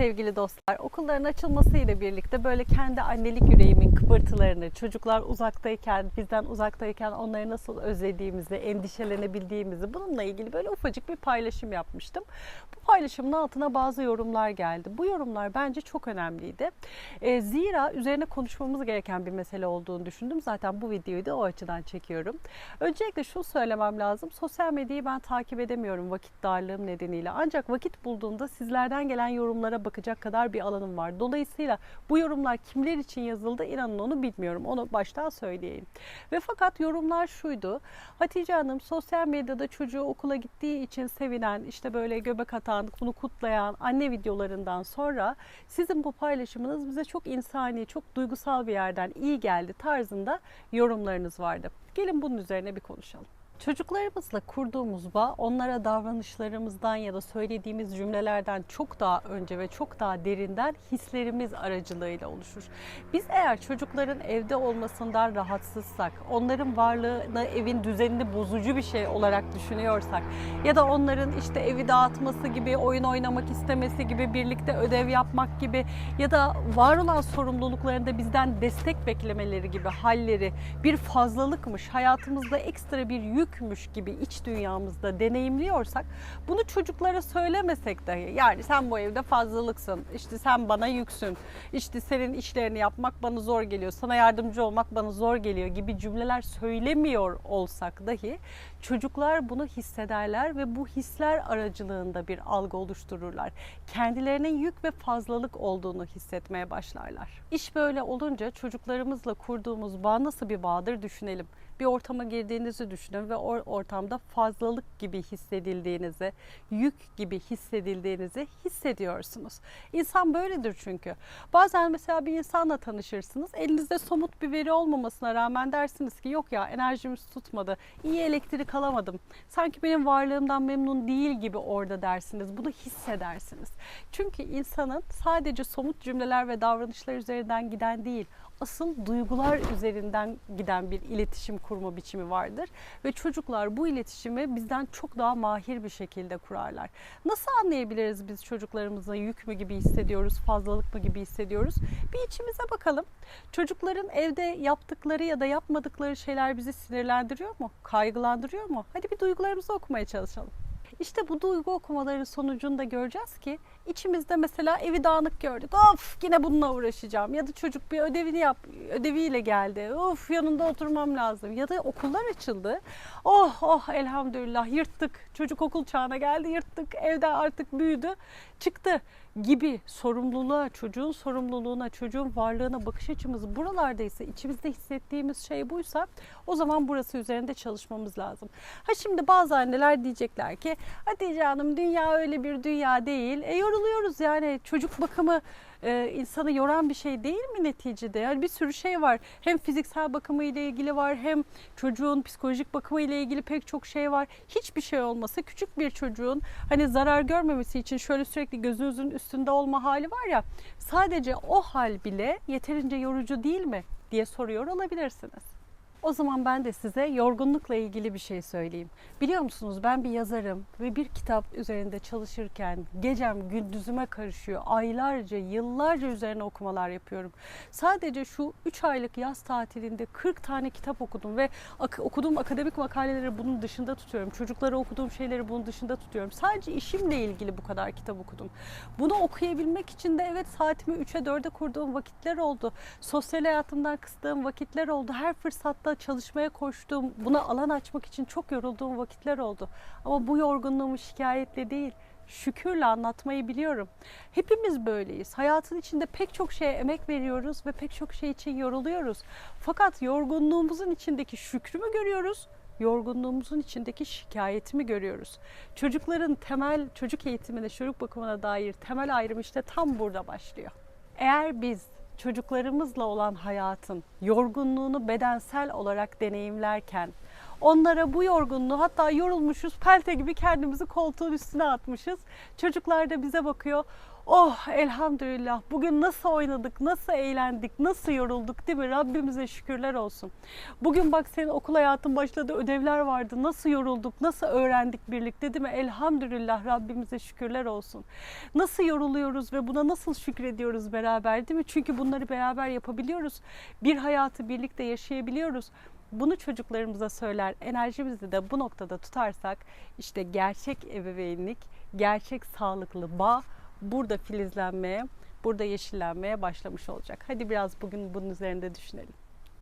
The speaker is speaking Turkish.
sevgili dostlar. Okulların açılmasıyla birlikte böyle kendi annelik yüreğimin kıpırtılarını, çocuklar uzaktayken, bizden uzaktayken onları nasıl özlediğimizi, endişelenebildiğimizi bununla ilgili böyle ufacık bir paylaşım yapmıştım. Bu paylaşımın altına bazı yorumlar geldi. Bu yorumlar bence çok önemliydi. E, zira üzerine konuşmamız gereken bir mesele olduğunu düşündüm. Zaten bu videoyu da o açıdan çekiyorum. Öncelikle şunu söylemem lazım. Sosyal medyayı ben takip edemiyorum vakit darlığım nedeniyle. Ancak vakit bulduğumda sizlerden gelen yorumlara bakacak kadar bir alanım var. Dolayısıyla bu yorumlar kimler için yazıldı inanın onu bilmiyorum. Onu baştan söyleyeyim. Ve fakat yorumlar şuydu. Hatice Hanım sosyal medyada çocuğu okula gittiği için sevinen, işte böyle göbek atan, bunu kutlayan anne videolarından sonra sizin bu paylaşımınız bize çok insani, çok duygusal bir yerden iyi geldi tarzında yorumlarınız vardı. Gelin bunun üzerine bir konuşalım. Çocuklarımızla kurduğumuz bağ onlara davranışlarımızdan ya da söylediğimiz cümlelerden çok daha önce ve çok daha derinden hislerimiz aracılığıyla oluşur. Biz eğer çocukların evde olmasından rahatsızsak, onların varlığını evin düzenini bozucu bir şey olarak düşünüyorsak ya da onların işte evi dağıtması gibi, oyun oynamak istemesi gibi, birlikte ödev yapmak gibi ya da var olan sorumluluklarında bizden destek beklemeleri gibi halleri bir fazlalıkmış, hayatımızda ekstra bir yükmüş gibi iç dünyamızda deneyimliyorsak bunu çocuklara söylemesek dahi yani sen bu evde fazlalıksın, işte sen bana yüksün, işte senin işlerini yapmak bana zor geliyor, sana yardımcı olmak bana zor geliyor gibi cümleler söylemiyor olsak dahi çocuklar bunu hissederler ve bu hisler aracılığında bir algı oluştururlar. Kendilerinin yük ve fazlalık olduğunu hissetmeye başlarlar. İş böyle olunca çocuklarımızla kurduğumuz bağ nasıl bir bağdır düşünelim. Bir ortama girdiğinizi düşünün ve o ortamda fazlalık gibi hissedildiğinizi, yük gibi hissedildiğinizi hissediyorsunuz. İnsan böyledir çünkü. Bazen mesela bir insanla tanışırsınız. Elinizde somut bir veri olmamasına rağmen dersiniz ki yok ya enerjimiz tutmadı. iyi elektrik alamadım. Sanki benim varlığımdan memnun değil gibi orada dersiniz. Bunu hissedersiniz. Çünkü insanın sadece somut cümleler ve davranışlar üzerinden giden değil, asıl duygular üzerinden giden bir iletişim kurma biçimi vardır ve çocuklar bu iletişimi bizden çok daha mahir bir şekilde kurarlar. Nasıl anlayabiliriz biz çocuklarımıza yük mü gibi hissediyoruz, fazlalık mı gibi hissediyoruz? Bir içimize bakalım. Çocukların evde yaptıkları ya da yapmadıkları şeyler bizi sinirlendiriyor mu? Kaygılandırıyor mu? Hadi bir duygularımızı okumaya çalışalım. İşte bu duygu okumaları sonucunda göreceğiz ki içimizde mesela evi dağınık gördük. Of yine bununla uğraşacağım. Ya da çocuk bir ödevini yap, ödeviyle geldi. Of yanında oturmam lazım. Ya da okullar açıldı. Oh oh elhamdülillah yırttık. Çocuk okul çağına geldi yırttık. Evde artık büyüdü. Çıktı gibi sorumluluğa, çocuğun sorumluluğuna, çocuğun varlığına bakış açımız buralardaysa, içimizde hissettiğimiz şey buysa o zaman burası üzerinde çalışmamız lazım. Ha şimdi bazı anneler diyecekler ki Hatice Hanım dünya öyle bir dünya değil. E yoruluyoruz yani çocuk bakımı e, insanı yoran bir şey değil mi neticede? Yani bir sürü şey var. Hem fiziksel bakımı ile ilgili var hem çocuğun psikolojik bakımı ile ilgili pek çok şey var. Hiçbir şey olmasa küçük bir çocuğun hani zarar görmemesi için şöyle sürekli gözünüzün üstünde olma hali var ya sadece o hal bile yeterince yorucu değil mi diye soruyor olabilirsiniz. O zaman ben de size yorgunlukla ilgili bir şey söyleyeyim. Biliyor musunuz ben bir yazarım ve bir kitap üzerinde çalışırken gecem gündüzüme karışıyor. Aylarca, yıllarca üzerine okumalar yapıyorum. Sadece şu 3 aylık yaz tatilinde 40 tane kitap okudum ve ak- okuduğum akademik makaleleri bunun dışında tutuyorum. Çocuklara okuduğum şeyleri bunun dışında tutuyorum. Sadece işimle ilgili bu kadar kitap okudum. Bunu okuyabilmek için de evet saatimi 3'e 4'e kurduğum vakitler oldu. Sosyal hayatımdan kıstığım vakitler oldu. Her fırsatta çalışmaya koştuğum, buna alan açmak için çok yorulduğum vakitler oldu. Ama bu yorgunluğumu şikayetle değil, şükürle anlatmayı biliyorum. Hepimiz böyleyiz. Hayatın içinde pek çok şeye emek veriyoruz ve pek çok şey için yoruluyoruz. Fakat yorgunluğumuzun içindeki şükrü mü görüyoruz? yorgunluğumuzun içindeki şikayetimi görüyoruz. Çocukların temel çocuk eğitimine, çocuk bakımına dair temel ayrım işte tam burada başlıyor. Eğer biz çocuklarımızla olan hayatın yorgunluğunu bedensel olarak deneyimlerken onlara bu yorgunluğu hatta yorulmuşuz pelte gibi kendimizi koltuğun üstüne atmışız. Çocuklar da bize bakıyor. Oh elhamdülillah bugün nasıl oynadık, nasıl eğlendik, nasıl yorulduk değil mi? Rabbimize şükürler olsun. Bugün bak senin okul hayatın başladı, ödevler vardı. Nasıl yorulduk, nasıl öğrendik birlikte değil mi? Elhamdülillah Rabbimize şükürler olsun. Nasıl yoruluyoruz ve buna nasıl şükrediyoruz beraber değil mi? Çünkü bunları beraber yapabiliyoruz. Bir hayatı birlikte yaşayabiliyoruz. Bunu çocuklarımıza söyler, enerjimizi de bu noktada tutarsak işte gerçek ebeveynlik, gerçek sağlıklı bağ burada filizlenmeye, burada yeşillenmeye başlamış olacak. Hadi biraz bugün bunun üzerinde düşünelim.